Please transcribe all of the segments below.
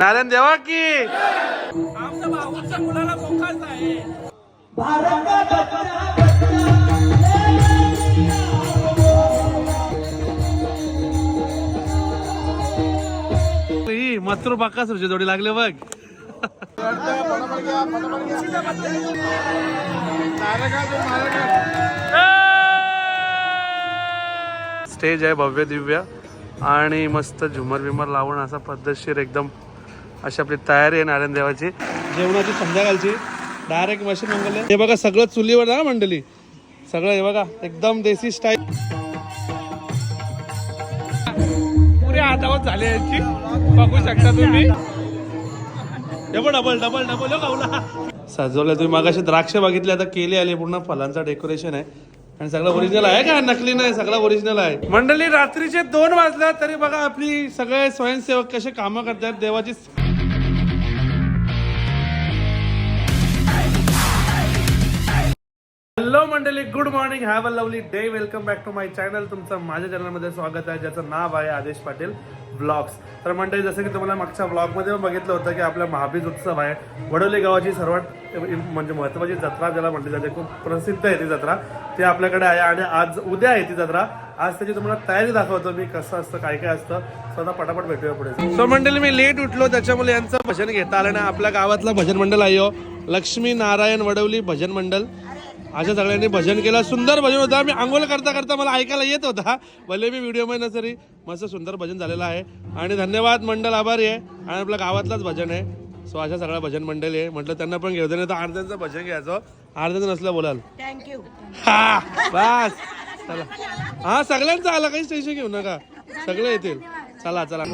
नारायण देवा की. ही. मथुर बाकासुरची जोडी लागले बघ. स्टेज आहे भव्य दिव्य आणि मस्त झुमर बिमर लावून असा पद्धतशीर एकदम अशी आपली तयारी आहे नारायण देवाची. जेवणाची संध्याकाळची. डायरेक्ट मशीन मंगल हे बघा सगळं चुलीवर ना मंडळी. सगळं हे बघा एकदम देसी स्टाईल पुरे हातावर झाले यांची. बघू शकता तुम्ही. डबल डबल डबल डबल सजवलं तुम्ही. मागाशी द्राक्ष बघितले आता केले आले. पूर्ण फलांचा डेकोरेशन आहे. आणि सगळं ओरिजिनल आहे का? नकली नाही सगळं ओरिजिनल आहे. मंडळी रात्रीचे दोन वाजल्या तरी बघा आपली सगळे स्वयंसेवक कसे कामं करतात देवाची हॅलो मंडळी. Good morning have a lovely day welcome back to my channel तुमचं माझ्या चॅनलमध्ये स्वागत आहे ज्याचं नाव आहे आदेश पाटील ब्लॉग्स तर मंडळी जसं की तुम्हाला मागच्या ब्लॉगमध्ये पण बघितलं होतं की आपला महाबीज उत्सव आहे. वडोली गावाची सर्वात म्हणजे महत्त्वाची जत्रा ज्याला म्हटली जाते खूप प्रसिद्ध आहे ती जत्रा. ती आपल्याकडे आहे आणि आज उद्या आहे ती जत्रा. आज त्याची तुम्हाला तयारी दाखवतो मी कसं असतं काय काय असतं. स्वतः पटापट भेटूया पुढे. सो मंडळी मी लेट उठलो त्याच्यामुळे यांचं भजन घेता आलं आणि आपल्या गावातलं भजन मंडळ आहे हो. लक्ष्मी नारायण वडवली भजन मंडळ. अशा सगळ्यांनी भजन केलं. सुंदर भजन होतं. मी आंघोळ करता करता मला ऐकायला येत होता. भले मी व्हिडिओ नसरी मस्त सुंदर भजन झालेलं आहे. आणि धन्यवाद मंडळ आभारी आहे. आणि आपल्या गावातलाच भजन आहे. सो अशा सगळ्या भजन मंडळी आहे. म्हटलं त्यांना पण घेऊ दे नाही तर अर्ध्यांचं भजन घ्यायचं. अर्ध्यांचं नसलं बोलाल. थँक्यू हा बस. चला. हा सगळ्यांचं आला. काहीच टेन्शन घेऊ नका. सगळे येतील. चला चला.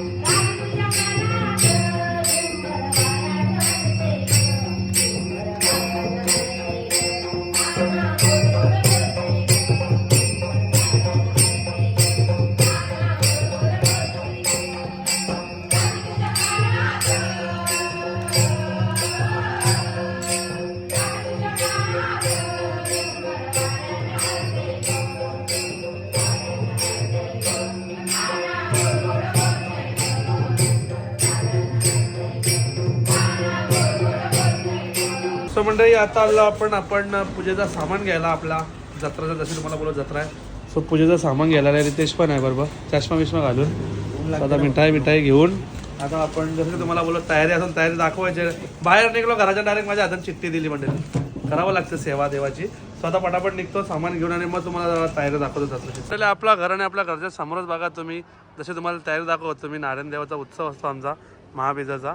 मंडळी आता आलो आपण आपण पूजेचा सामान घ्यायला आपला. जत्राचा जसं तुम्हाला बोलत जत्रा आहे. सो पूजेचं सामान घ्यायला आलाय. रितेश पण आहे बरोबर. चष्मा बिष्मा घालून. आता मिठाई मिठाई घेऊन. आता आपण जसं तुम्हाला बोलत तयारी असून तयारी दाखवायची आहे. बाहेर निघलो घराच्या डायरेक्ट माझ्या हातात चिठ्ठी दिली मंडळी करावं लागतं सेवा देवाची. स्वतः पटापट निघतो सामान घेऊन आणि मग तुम्हाला तयारी दाखवतो पहिले आपला घर आणि आपल्या घरच्या समोरच बघा तुम्ही. जसे तुम्हाला तयारी दाखवतो तुम्ही नारायण देवाचा उत्सव असतो आमचा महाबीजाचा.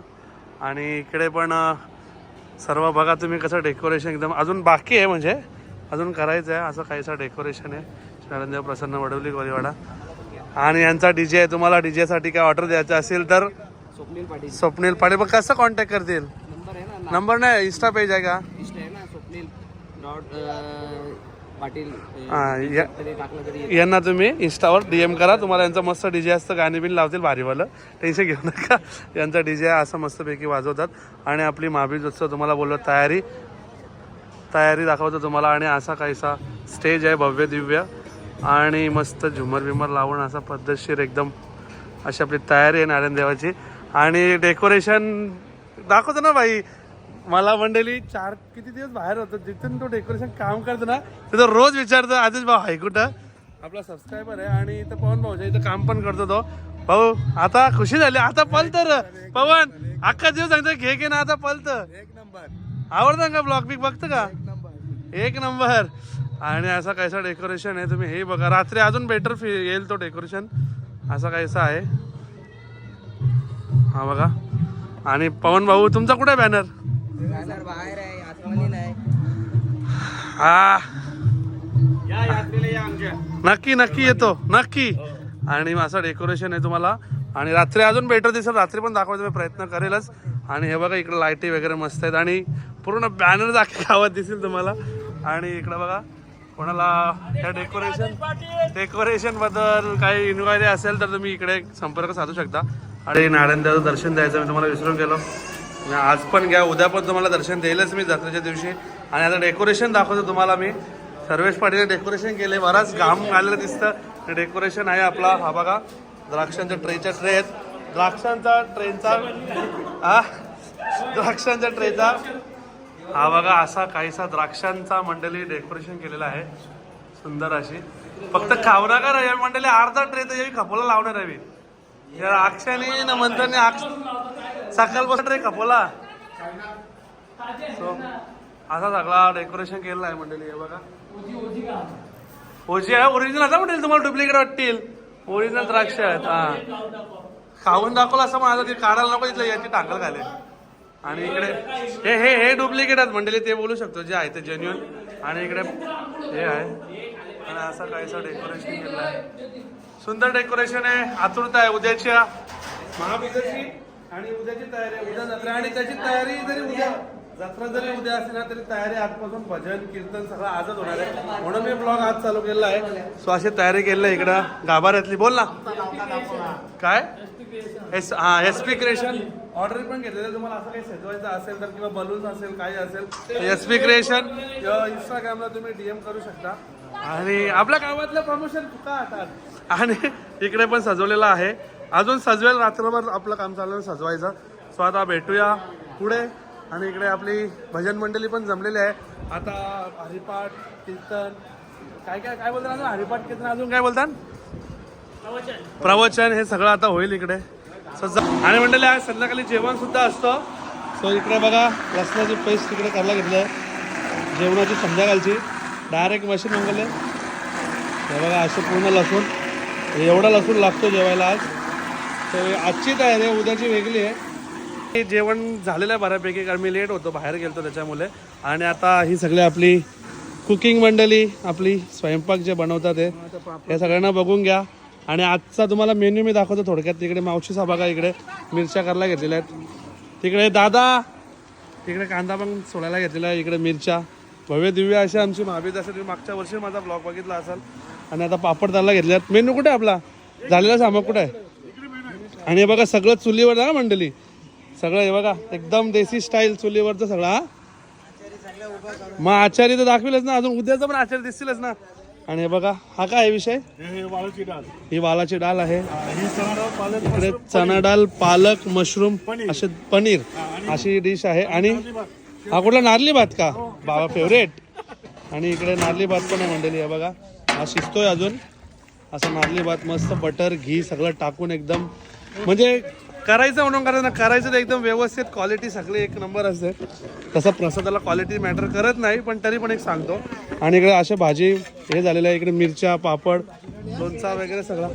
आणि इकडे पण सर्व बघा तुम्ही कसं डेकोरेशन एकदम अजून बाकी आहे म्हणजे अजून करायचं आहे असं काहीसं डेकोरेशन आहे. नारायणदेव प्रसन्न वडवली गोलीवाडा आणि यांचा डीजे आहे तुम्हाला DJ साठी काय ऑर्डर द्यायचं असेल तर स्वप्नील पाटील. स्वप्नील पाटील. मग कसं कॉन्टॅक्ट करतील? नंबर आहे ना नंबर नाही इन्स्टा पेज आहे का? लिस्ट आहे ना स्वप्नील डॉट पाटील हा, या-. यांना तुम्ही इन्स्टावर डीएम करा. तुम्हाला यांचं मस्त डीजे असतं गाणी बिन लावतील भारीवालं. टेन्शन घेऊ नका. यांचा डीजे असं मस्तपैकी वाजवतात. आणि आपली महाबीज उत्सव तुम्हाला बोललो तयारी. तयारी दाखवतो तुम्हाला. आणि असा काहीसा स्टेज आहे भव्य दिव्य. आणि मस्त झुमर बिमर लावून असा पद्धतशीर एकदम अशी आपली तयारी आहे नारायण देवाची. आणि डेकोरेशन दाखवतो ना बाई मला मंडळी चार किती दिवस बाहेर होतो जिथून तो डेकोरेशन काम करतो ना तिथं रोज विचारतो आधीच भाऊ हाय कुठं? आपला सबस्क्रायबर आहे आणि इथं पवन भाऊच्या इथं काम पण करतो तो. भाऊ आता खुशी झाली आता पल तर पवन अख्खा दिवस सांगतो घे घे ना आता पलत. आवडतं का ब्लॉग बिग बघतं का? एक नंबर. आणि असा कायसा डेकोरेशन आहे तुम्ही हे बघा. रात्री अजून बेटर फी येईल तो डेकोरेशन असा कायसा आहे. हा बघा. आणि पवन भाऊ तुमचा कुठे बॅनर बॅनर बाहेर आहे आतमध्ये नाही. हा. या यात्रेला या आमच्या. नक्की नक्की येतो नक्की. आणि असं डेकोरेशन आहे तुम्हाला. आणि रात्री अजून बेटर दिसेल. रात्री पण दाखवायचा मी प्रयत्न करेलच. आणि हे बघा इकडे लाईटी वगैरे मस्त आहेत. आणि पूर्ण बॅनर दाखवे गावात दिसेल तुम्हाला. आणि इकडं बघा कोणाला या डेकोरेशन डेकोरेशनबद्दल काही इन्क्वायरी असेल तर तुम्ही इकडे संपर्क साधू शकता. आणि नारायणदेवाचं दर्शन द्यायचं मी तुम्हाला विसरून गेलो. आज पण घ्या उद्या पण तुम्हाला दर्शन देईलच मी जत्रेच्या दिवशी. आणि आता डेकोरेशन दाखवतो तुम्हाला मी. सर्वेश पाटील डेकोरेशन केले बराच घाम आलेलं दिसतं. डेकोरेशन आहे आपला हा बघा द्राक्षांच्या ट्रेच्या ट्रे आहेत. द्राक्षांचा ट्रेनचा हा द्राक्षांच्या ट्रेचा. हा बघा असा काहीसा द्राक्षांचा मंडळी डेकोरेशन केलेला आहे. सुंदर अशी. फक्त खाऊ नका रे मंडळी अर्धा ट्रे तर खपोला लावणार आहे मी. या अक्षाने न मंथनने अक्ष सकाळपासून रे खपोला सो असा सगळा डेकोरेशन केलेला आहे मंडळी हे बघा. ओजी आहे ओरिजिनल आता म्हणेल तुम्हाला डुप्लिकेट वाटतील. ओरिजिनल द्राक्ष आहेत हा. खाऊन दाखवलं असं माझं ते काढायला नको तिथलं याची टांगल घाले आणि इकडे हे हे हे डुप्लिकेट आहेत मंडळी ते बोलू शकतो जे आहे ते जेन्युअन आणि इकडे हे आहे. आणि असं काहीसं डेकोरेशन केलं आहे. सुंदर डेकोरेशन आहे आतुरता आहे उद्याच्या महाबीजाची. आणि उद्याची तयारी उद्या जत्रा. आणि त्याची तयारी जरी उद्या जत्रा जरी उद्या असली ना तरी तयारी आजपासून भजन कीर्तन सगळं आजच होणार आहे. म्हणून मी ब्लॉग आज चालू केला आहे. सो अशी तयारी केलेलं आहे इकडं. गाभाऱ्यातली. बोल ना. काय? एस हा एस पी क्रिएशन ऑर्डर पण घेतलेलं तुम्हाला असं काही सजवायचं असेल तर किंवा बलून असेल काही असेल एस पी क्रिएशन इंस्टाग्रामला तुम्ही डीएम करू शकता. आणि आपल्या गावातलं प्रमोशन का आता आणि इकडे पण सजवलेलं आहे. अजून सजवेल रात्रभर आपलं काम चालू आहे सजवायचं. सो आता भेटूया पुढे. आणि इकडे आपली भजन मंडळी पण जमलेली आहे. आता हरिपाठ कीर्तन काय काय काय बोलतात अजून? हरिपाठ कीर्तन अजून काय बोलतात? प्रवचन. हे सगळं आता होईल इकडे. आणि मंडळी आज संध्याकाळी जेवण सुद्धा असतं. सो इकडे बघा लसणाची पेस्ट तिकडे करायला घेतलं जेवणाची संध्याकाळची. डायरेक्ट मशीन मागवले. हे बघा असं पूर्ण लसूण. एवढा लसूण लागतो जेवायला आज. तर आजची तयारी आहे उद्याची वेगळी आहे. जेवण झालेलं आहे बऱ्यापैकी कारण मी लेट होतो बाहेर गेलतो त्याच्यामुळे. आणि आता ही सगळी आपली कुकिंग मंडळी आपली स्वयंपाक जे बनवतात हे हे सगळ्यांना बघून घ्या. आणि आजचा तुम्हाला मेन्यू मी दाखवतो थोडक्यात. तिकडे मावशी बघा इकडे मिरच्या करायला घेतलेल्या आहेत. तिकडे दादा तिकडे कांदा पण सोडायला घेतलेला आहे इकडे मिरच्या. भव्य दिव्य अशी आमची महाबीज असेल तुम्ही मागच्या वर्षी माझा ब्लॉग बघितला असाल. आणि आता पापड तारला घेतले आहेत. मेन्यू कुठे आपला? झालेला सामक कुठे आहे? आणि हे बघा सगळं चुलीवर ना मंडळी. सगळं हे बघा एकदम देसी स्टाईल चुलीवरचं सगळं हा. मग आचार्य तर दाखविलच ना अजून उद्याचं पण आचार्य दिसतीलच ना. आणि हे बघा हा काय विषय? ही वालाची डाळ. आहे. इकडे चना डाळ पालक मशरूम असे पनीर अशी डिश आहे. आणि हा कुठला नारली भात का? बाबा फेवरेट आणि इकडे नारली भात पण आहे मंडळी हे बघा. हा शिजतोय अजून. असा नारली भात मस्त बटर घी सगळं टाकून एकदम म्हणजे करायचं म्हणून करायचं ना करायचं तर एकदम व्यवस्थित क्वालिटी सगळी एक नंबर असते. तसं प्रसादाला क्वालिटी मॅटर करत नाही पण तरी पण एक सांगतो. आणि इकडे असे भाजी हे झालेलं आहे इकडे मिरच्या पापड लोणचा वगैरे सगळा.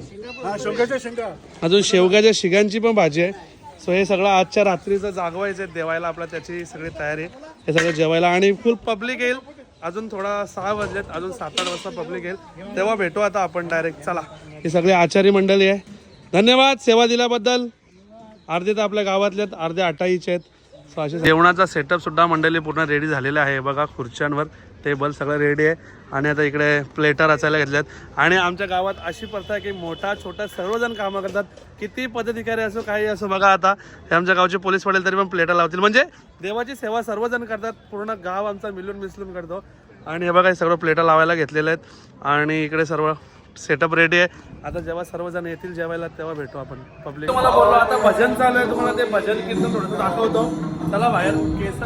अजून शेवगाच्या शिगांची पण भाजी आहे. सो हे सगळं आजच्या रात्रीचं जागवायचं आहे देवायला आपल्या त्याची सगळी तयारी. हे सगळं जेवायला आणि फुल पब्लिक येईल. अजून थोडा सहा वाजलेत अजून सात आठ वाजता पब्लिक येईल. तेव्हा भेटू आता आपण डायरेक्ट चला ही सगळी आचारी मंडळी आहे. धन्यवाद सेवा दिल्याबद्दल. अर्धे तर आपल्या गावातलेत अर्धे आटाईचे आहेत. सो असे जेवणाचा सेटअप सुद्धा मंडळी पूर्ण रेडी झालेला आहे. बघा खुर्च्यांवर टेबल सगळं रेडी आहे. आणि आता इकडे प्लेटर रचायला घेतल्यात. आणि आमच्या गावात अशी प्रथा आहे की मोठा छोटा सर्वजण कामं करतात. किती पदाधिकारी असो काही असो बघा आता. हे आमच्या गावचे पोलीस पडेल तरी पण प्लेटर लावतील. म्हणजे देवाची सेवा सर्वजण करतात. पूर्ण गाव आमचा मिलून मिसळून करतो. आणि हे बघा हे सगळं प्लेटर लावायला घेतलेले आहेत. आणि इकडे सर्व सेटअप रेडी आहे. आता जेव्हा सर्वजण येतील जेवायला तेव्हा भेटू आपण. पब्लिक तुम्हाला बोललो आता भजन चालू आहे तुम्हाला ते भजन कीर्तन थोडंसं दाखवतो. चला बाहेर केस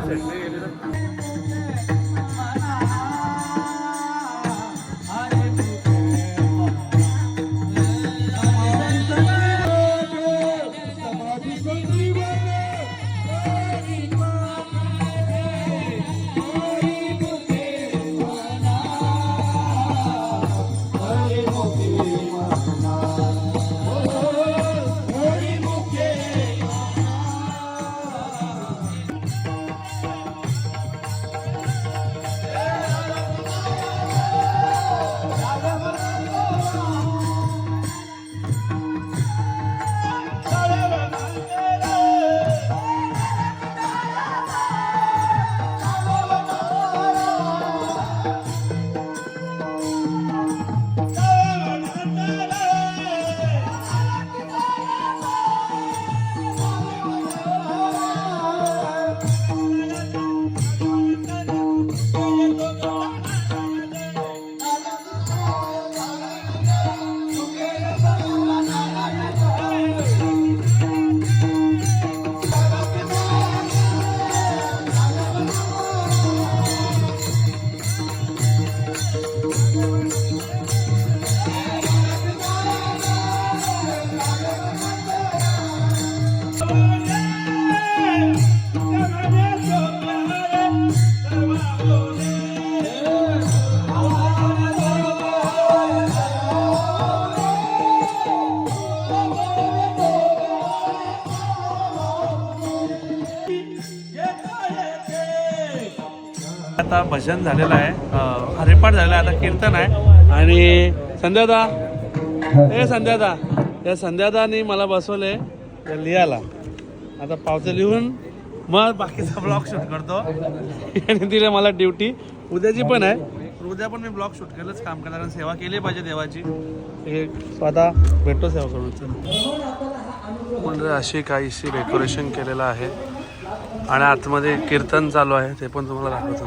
आता भजन झालेलं आहे. हरिपाठ झालेला आहे. आता कीर्तन आहे. आणि संध्यादा. ए संध्यादा. या संध्यादानी मला बसवले लिहायला आता पावचं लिहून मग बाकीचा ब्लॉग शूट करतो. आणि दिले मला ड्युटी उद्याची पण आहे. उद्या पण मी ब्लॉग शूट केलंच काम करणार कारण सेवा केली पाहिजे देवाची. हे स्वतः भेटतो सेवा करून. म्हणजे अशी काहीशी डेकोरेशन केलेलं आहे. आणि आतमध्ये कीर्तन चालू आहे ते पण तुम्हाला दाखवतो.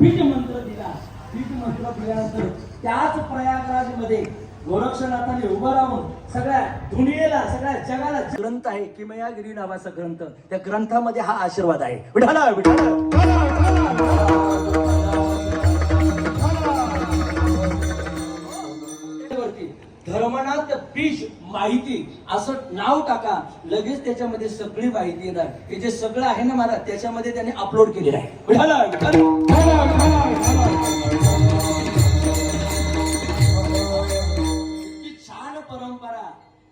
बीज मंत्र दिला. बीज मंत्र दिल्यानंतर त्याच प्रयागराजमध्ये गोरक्षनाथाने उभं राहून सगळ्या दुनियेला सगळ्या जगाला ग्रंथ आहे किमयागिरी नावाचा ग्रंथ. त्या ग्रंथामध्ये हा आशीर्वाद आहे. विठाला धर्मनाथ बीज माहिती असं नाव टाका. लगेच त्याच्यामध्ये सगळी माहिती येणार. हे जे सगळं आहे ना मला त्याच्यामध्ये त्याने अपलोड केलेलं आहे. विठाला,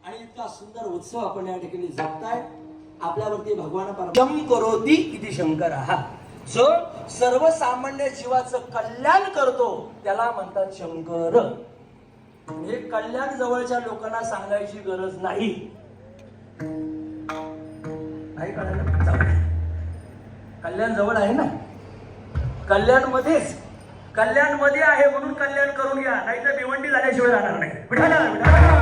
आणि इतका सुंदर उत्सव आपण या ठिकाणी जगताय आपल्यावरती भगवान परम करोती इति शंकर. हा जो सर्वसामान्य जीवाचं कल्याण करतो त्याला म्हणतात शंकर. हे कल्याण जवळच्या लोकांना सांगायची गरज नाही. कल्याण जवळ आहे ना? कल्याण मध्येच. कल्याणमध्ये आहे म्हणून कल्याण करून घ्या. नाही तर भिवंडी झाल्याशिवाय राहणार नाही.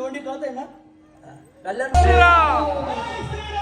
भिवंडी कळत आहे ना कल्याण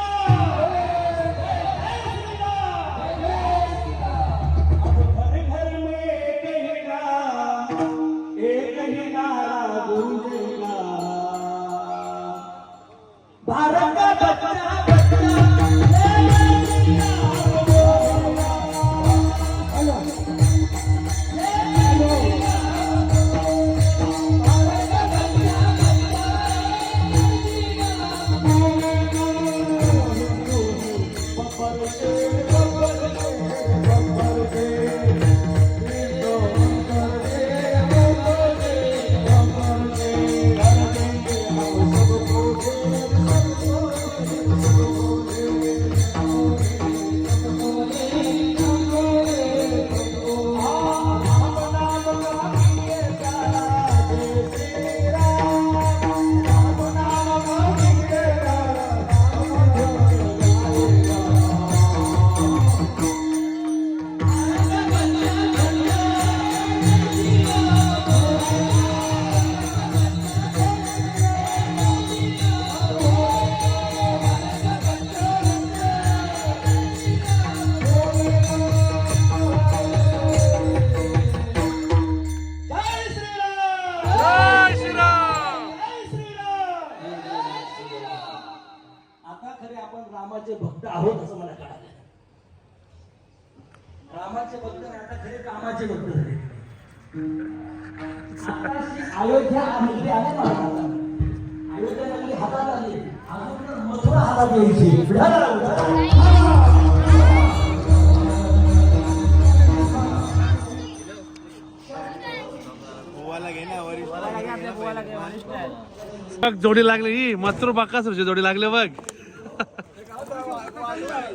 बघ जोडी लागली ही मथुर बाकासुरची जोडी लागली बघ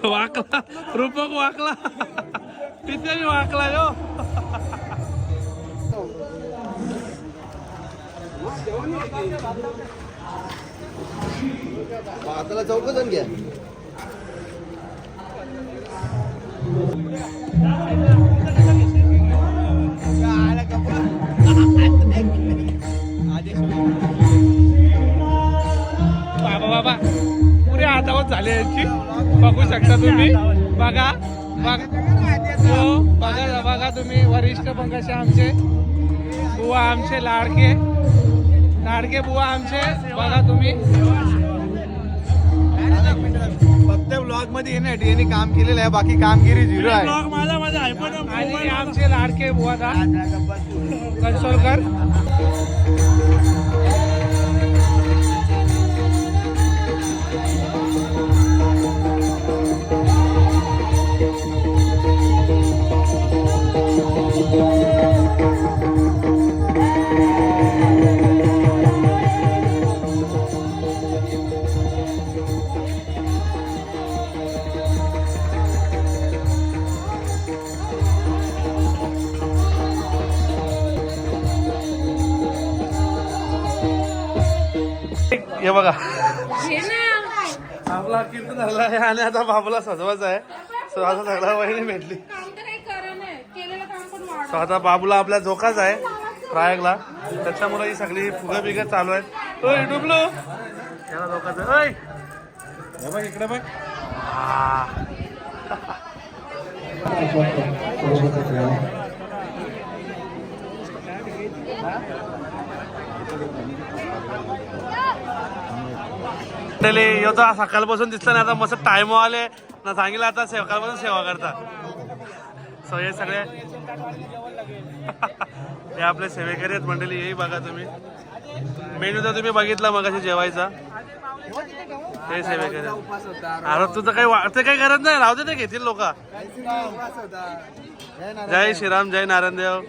वाकला रूपक वाकला किती वाकला यो हाताला चौकजण घ्या बाबा बाबा. पुरे हातावत झाले यांची. बघू शकता तुम्ही. बघा बघा. हो, बघा बघा तुम्ही. वरिष्ठ पंकज आमचे. बुवा आमचे लाडके. लाडके बुवा आमचे. बघा तुम्ही. ब्लॉगमध्ये येण्यासाठी यांनी काम केलेलं आहे बाकी कामगिरी झिरो आहे. माझा माझा आयफोन आणि आमचे लाडके बुवा दा कंसोलकर हे बघा. आपला कीर्तन झाला आहे आणि आता बाबूला सजवायचा आहे. सो आता सगळा वहिनी भेटली. काम तर काही करा नाही. केलेलं काम पण सो आता बाबूला आपल्या धोकाच आहे प्रयागला. त्याच्यामुळे ही सगळी फुगं बिगं चालू आहेत. ओय डुबलो. याला धोकाच आहे ओय. हे बघ इकडे बघ. हा. मंडळी येतो सकाळपासून दिसला नाही आता मस्त टाइम आले. ना सांगितलं आता सकाळपासून सेवा करता. सो हे सगळे हे आपले सेवेकरी आहेत मंडळी हेही बघा तुम्ही. मेन्यू तर तुम्ही बघितला मग जेवायचा. हे सेवेकरी अरे तुझं काही वा- काही गरज नाही. राहू दे ते घेतील लोक. जय श्रीराम जय नारायणदेव.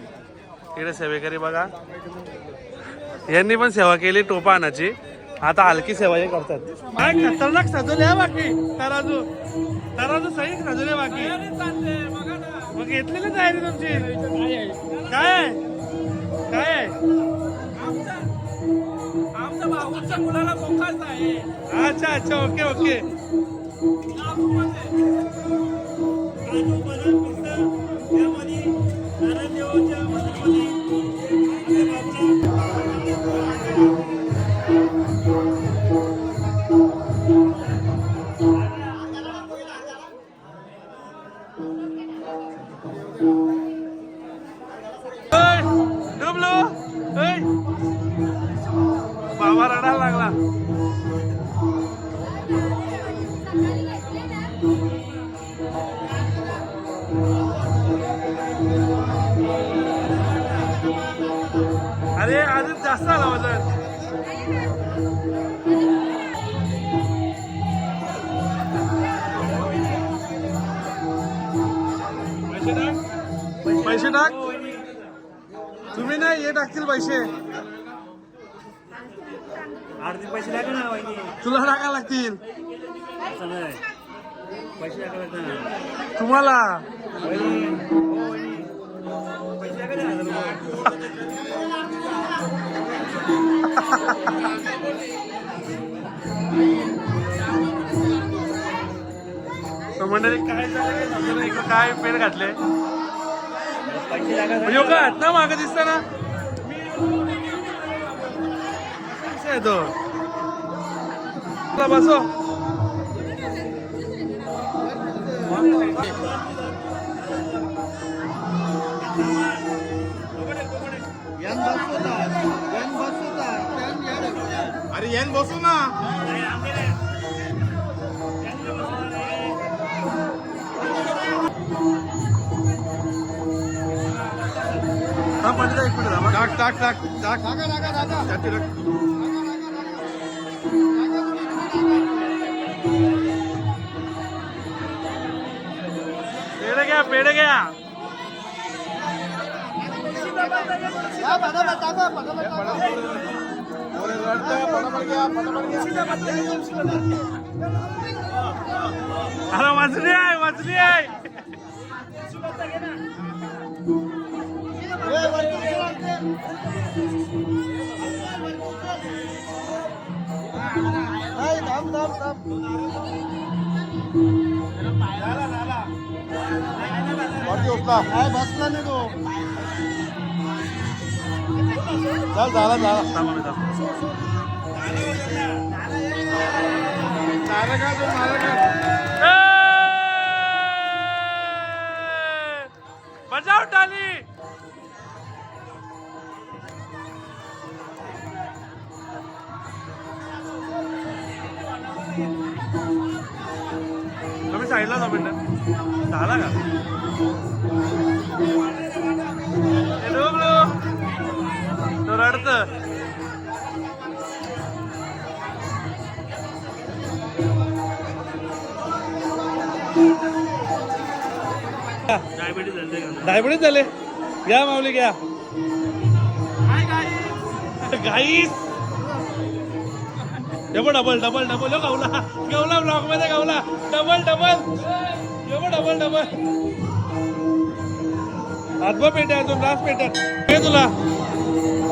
इकडे सेवेकरी बघा. यांनी पण सेवा केली टोपा आणाची आता हलकी सेवा हे करतात. काय खतरनाक सजवले बाकी. तराजू. तराजू सही सजवले बाकी. मग घेतलेली तयारी तुमची? काय आहे? काय? आमच्या मुलाला मोकाच आहे? अच्छा अच्छा ओके ओके. ओय, हे टाकतील पैसे? आरती पैसे लागले ना वहिनी. तुला टाकायला लागतील. असं नाही. पैसे लागतात तुम्हाला? वहिनी हो वहिनी. पैसे लागले ना हजार रुपये. तर मंडळी काय झालं काय समजलं नाही. इकडं काय पेन घातले पैसे लागत यो का ना माग दिसत ना कसा आहे तो चला बसो अरे येन बसू ना टाक टाक टाक टाक पेड़ गया पेड़ गया अरे वाचली आहे वाचली आहे चल झाला झाला बजाव डायबिटीज झाले. घ्या माऊली घ्या. Guys double double double double हो गावला गावला ब्लॉकमध्ये गावला डबल डबल एवढं डबल डबल हातभर पेट आहे अजून रास पेट घे तुला.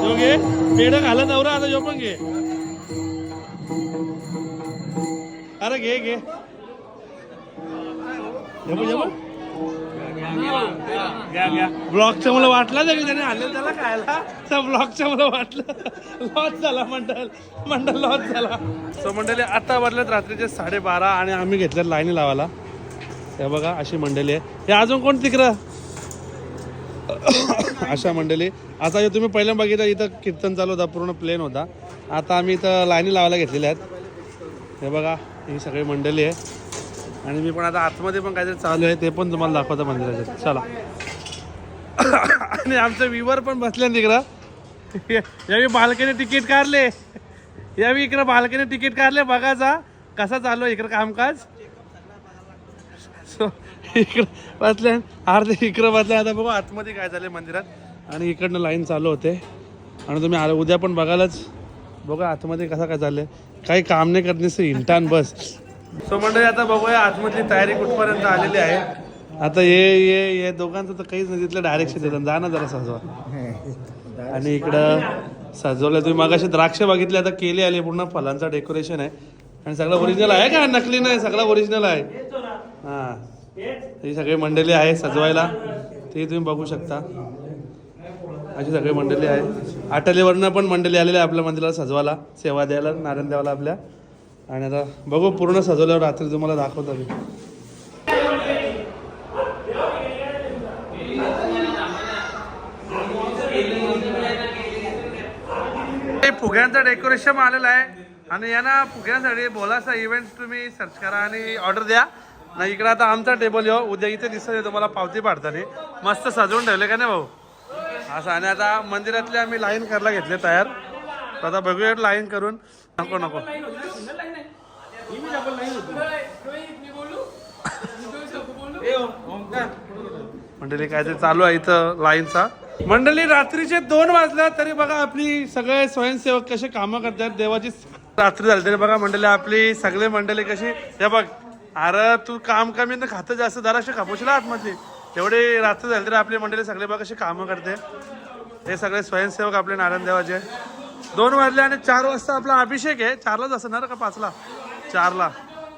यो घे. पेढ घालत नवरा आता यो पण घे. अरे घे घे. जमू जमू घ्या घ्या. ब्लॉकचं मला वाटलं तरी त्याने आणलं त्याला खायला. त्या ब्लॉकचं मला वाटलं. लॉस झाला मंडल. मंडल लॉस झाला. सो मंडळी आता वाजल्यात रात्रीचे साडेबारा आणि आम्ही घेतल्यात लाईनी लावायला. हे बघा अशी मंडळी आहे. हे अजून कोण तिकडं? अशा मंडळी. आता हे तुम्ही पहिल्या बघितलं इथं कीर्तन चालू होता पूर्ण प्लेन होता. आता आम्ही इथं लाईनी लावायला घेतलेल्या आहेत. हे बघा ही सगळी मंडळी आहे. आणि मी पण आता आतमध्ये पण काहीतरी चालू आहे ते पण तुम्हाला दाखवतो मंदिराचं चला. आणि आमचं विवर पण बसले ना तिकडं. यावी बालकीने तिकीट काढले. यावी इकडं बालकीने तिकीट काढले बघायचा कसा चालू आहे इकडं कामकाज. सो इकडं बसले अर्धे इकडं बसले आता बघू आतमध्ये काय झालं मंदिरात. आणि इकडनं लाईन चालू होते. आणि तुम्ही आलं उद्या पण बघालच. बघा आतमध्ये कसं काय चाललंय. काही काम नाही करण्यास इंटान बस. सो मंडळी आता बघूया आतमधली तयारी कुठपर्यंत आलेली आहे. आता ये ये ये दोघांचं तर काहीच नाही तिथलं डायरेक्शन देतात. जा ना जरा सजवा. आणि इकडं सजवलं तुम्ही. मगाशी द्राक्ष बघितले आता केली आली पूर्ण फलांचं डेकोरेशन आहे. आणि सगळं ओरिजिनल आहे का? नकली नाही सगळं ओरिजिनल आहे. हा. ही सगळी मंडळी आहे सजवायला. ते तुम्ही बघू शकता. अशी सगळी मंडळी आहे. अटलीवरनं पण मंडळी आलेली आहे आपल्या मंदिराला सजवायला. सेवा द्यायला नारायण देवाला आपल्या. आणि आता बघू पूर्ण सजवल्यावर रात्री तुम्हाला दाखवतो मी. फुग्यांचं डेकोरेशन आलेलं आहे. आणि यांना फुग्यांसाठी बोलासा इव्हेंट तुम्ही सर्च करा आणि ऑर्डर द्या. नाही इकडे आता आमचा टेबल येऊ हो. उद्या इथे दिसत तुम्हाला पावती पाडताना. मस्त सजवून ठेवले का नाही भाऊ? असं आणि आता मंदिरातले आम्ही लाईन करायला घेतले तयार. आता बघूया लाईन करून. नको नको. मंडळी काय ते चालू आहे इथं लाईनचा मंडळी रात्रीचे दोन वाजल्या तरी बघा आपली सगळे स्वयंसेवक कसे कामं करतात देवाची रात्री झाली तरी बघा मंडळी आपली सगळे मंडळी कशी हे बघ. अरे तू काम कमी ना खातं जास्त जराशी कापूशीला आतमधली. एवढे रात्री झाली तरी आपली मंडळी सगळे बघा कशी कामं करते. हे सगळे स्वयंसेवक आपले नारायण देवाचे. दोन वाजले आणि चार वाजता आपला अभिषेक आहे. चारलाच असणार का पाचला? चारला.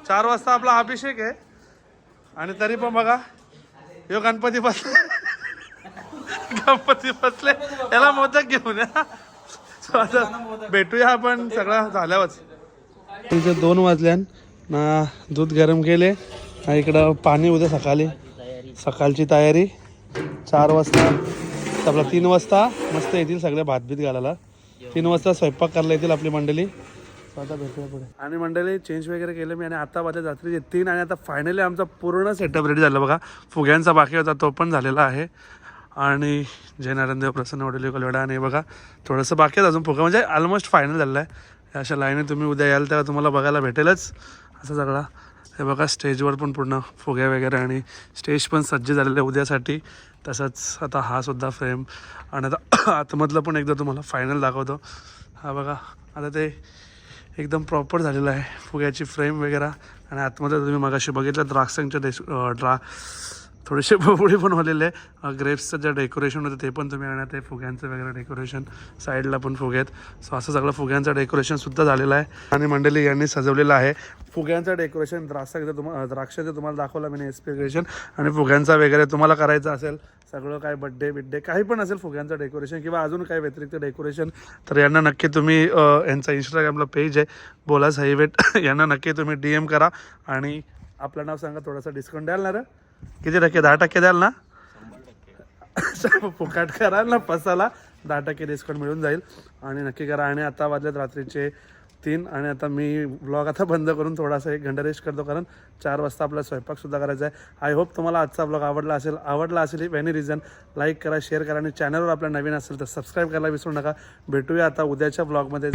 चार वाजता आपला अभिषेक आहे. आणि तरी पण बघा यो गणपती बसले. गणपती बसले. याला मोदक घेऊन या. भेटूया आपण सगळं झाल्यावरच. तिथे दोन वाजल्यान ना दूध गरम केले. ना इकडं पाणी उद्या सकाळी. सकाळची तयारी. चार वाजता आपला तीन वाजता मस्त येतील सगळे भातभीत घालायला. तीन वाजता स्वयंपाक करायला येतील आपली मंडळी. आता भेटूया पुढे. आणि मंडळी चेंज वगैरे केलं मी आणि आता वाजले रात्रीचे तीन आणि आता फायनली आमचा पूर्ण सेटअप रेडी झाला बघा. फुग्यांचा बाकी होता तो पण झालेला आहे. आणि जय नारायणदेव प्रसन्न वडील कलवडा आणि बघा थोडंसं बाकी आहे अजून फुगा. म्हणजे ऑलमोस्ट फायनल झालेला आहे. अशा लाईनी तुम्ही उद्या याल तेव्हा तुम्हाला बघायला भेटेलच. असं सगळा हे बघा स्टेजवर पण पूर्ण फुगे वगैरे आणि स्टेज पण सज्ज झालेलं आहे उद्यासाठी. तसंच आता हा सुद्धा फ्रेम. आणि आता आतमधलं पण एकदा तुम्हाला फायनल दाखवतो. हा बघा आता ते एकदम प्रॉपर झालेलं आहे. फुग्याची फ्रेम वगैरे. आणि आतमध्ये तुम्ही मगाशी बघितलं द्राक्षांच्या देश ड्रा थोडेसे बबुळे पण झालेले आहे ग्रेप्सचं जे डेकोरेशन होतं ते पण तुम्ही आणण्यात आहे फुग्यांचं वगैरे डेकोरेशन साईडला पण फुगे आहेत. सो असं सगळं फुग्यांचं डेकोरेशन सुद्धा झालेलं आहे. आणि मंडळी यांनी सजवलेलं आहे. फुग्यांचं डेकोरेशन द्राक्षाचं तुम्हाला द्राक्षाचं तुम्हाला दाखवलं. मी डेकोरेशन आणि फुग्यांचा वगैरे तुम्हाला करायचं असेल सगळं काय बड्डे बिड्डे काही पण असेल फुग्यांचं डेकोरेशन किंवा अजून काही व्यतिरिक्त डेकोरेशन तर यांना नक्की तुम्ही यांचा इंस्टाग्रामला पेज आहे. बोलास हायवेट यांना नक्की तुम्ही डी एम करा. आणि आपलं नाव सांगा. थोडासा डिस्काउंट द्याल ना रे? किती टक्के? दहा टक्के द्याल ना? फुकाट कराल ना पसाला दहा टक्के डिस्काउंट मिळून जाईल. आणि नक्की करा. आणि आता वाजलेत रात्रीचे तीन. आणि आता मी ब्लॉग आता बंद करून थोडासा एक घंटा रेस्ट करतो. कारण चार वाजता आपला स्वयंपाकसुद्धा करायचा आहे. आय होप तुम्हाला आजचा ब्लॉग आवडला असेल. आवडला असेल एनी रिझन लाईक करा शेअर करा. आणि चॅनलवर आपल्या नवीन असेल तर सबस्क्राईब करायला विसरू नका. भेटूया आता उद्याच्या ब्लॉगमध्ये